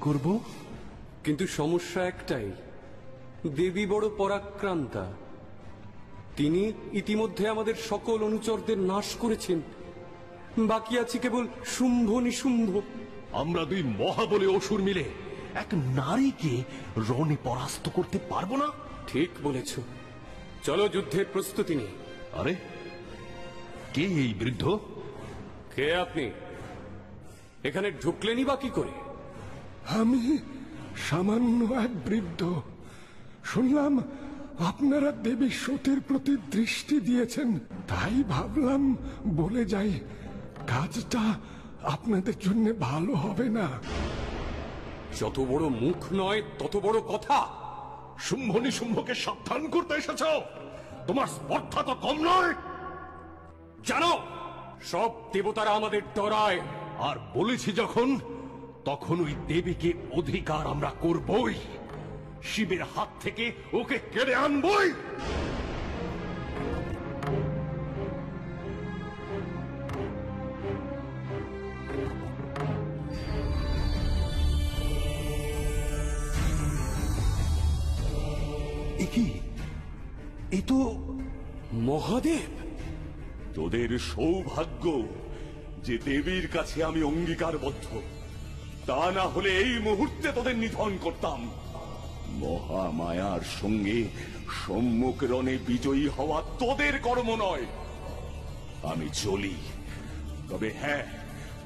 করব? কিন্তু সমস্যা একটাই। দেবী বড় পরাক্রান্তা। তিনি ইতিমধ্যে আমাদের সকল অনুচরদের নাশ করেছেন। বাকি আছে কেবল শুম্ভ নিশুম্ভ। আমরা দুই মহাবলে অসুর মিলে এক নারীকে রণে পরাস্ত করতে পারব না? ঠিক বলেছ। চলো যুদ্ধের প্রস্তুতি নিই। আরে কে এই বৃদ্ধ? কে আপনি? এখানে ঢুকলেনই বা কি করে? আমি সামান্য এক বৃদ্ধ। শুনলাম আপনারা দেবী সতীর প্রতি দৃষ্টি দিয়েছেন, তাই ভাবলাম বলে যাই, কাজটা আপনাদের জন্য ভালো হবে না। যত বড় মুখ নয়, তত বড় কথা। শুম্ভ নিশুম্ভকে সাবধান করতে এসেছ। তোমার স্পর্ধা তো কম নয়। জানো, সব দেবতারা আমাদের ডরায়। আর বলেছি যখন তখন ওই দেবীকে অধিকার আমরা করবই। শিবের হাত থেকে ওকে কেড়ে আনবই। কি? এ তো মহাদেব। তোদের সৌভাগ্য যে দেবীর কাছে আমি অঙ্গীকারবদ্ধ। তা না হলে এই মুহূর্তে তোদের নিধন করতাম। মহামায়ার সঙ্গে সম্মুখ রণে বিজয়ী হওয়া তোদের কর্ম নয়। আমি চলি তবে হ্যাঁ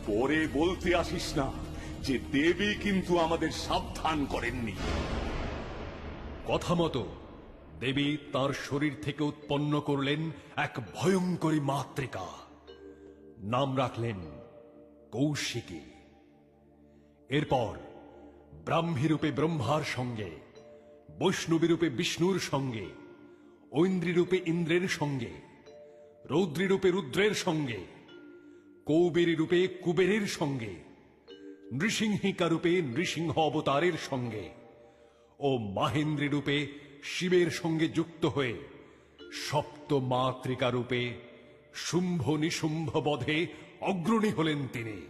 পরে বলতে আসিস না যে দেবী কিন্তু আমাদের সাবধান করেননি। কথা মতো, দেবী তার শরীর থেকে উৎপন্ন করলেন এক ভয়ঙ্করী মাতৃকা। নাম রাখলেন কৌশিকী। এরপর ব্রাহ্মী রূপে ব্রহ্মার সঙ্গে বৈষ্ণবী রূপে বিষ্ণুর সঙ্গে ঐন্দ্রী রূপে ইন্দ্রের সঙ্গে রৌদ্রী রূপে রুদ্রের সঙ্গে কৌবেরী রূপে কুবেরের সঙ্গে নৃসিংহিকা রূপে নৃসিংহ অবতারের সঙ্গে ও মাহেন্দ্রী রূপে শিবের সঙ্গে যুক্ত হয়ে সপ্ত মাতৃকা রূপে শুম্ভ নিশুম্ভ বধে অগ্রণী হলেন তিনি।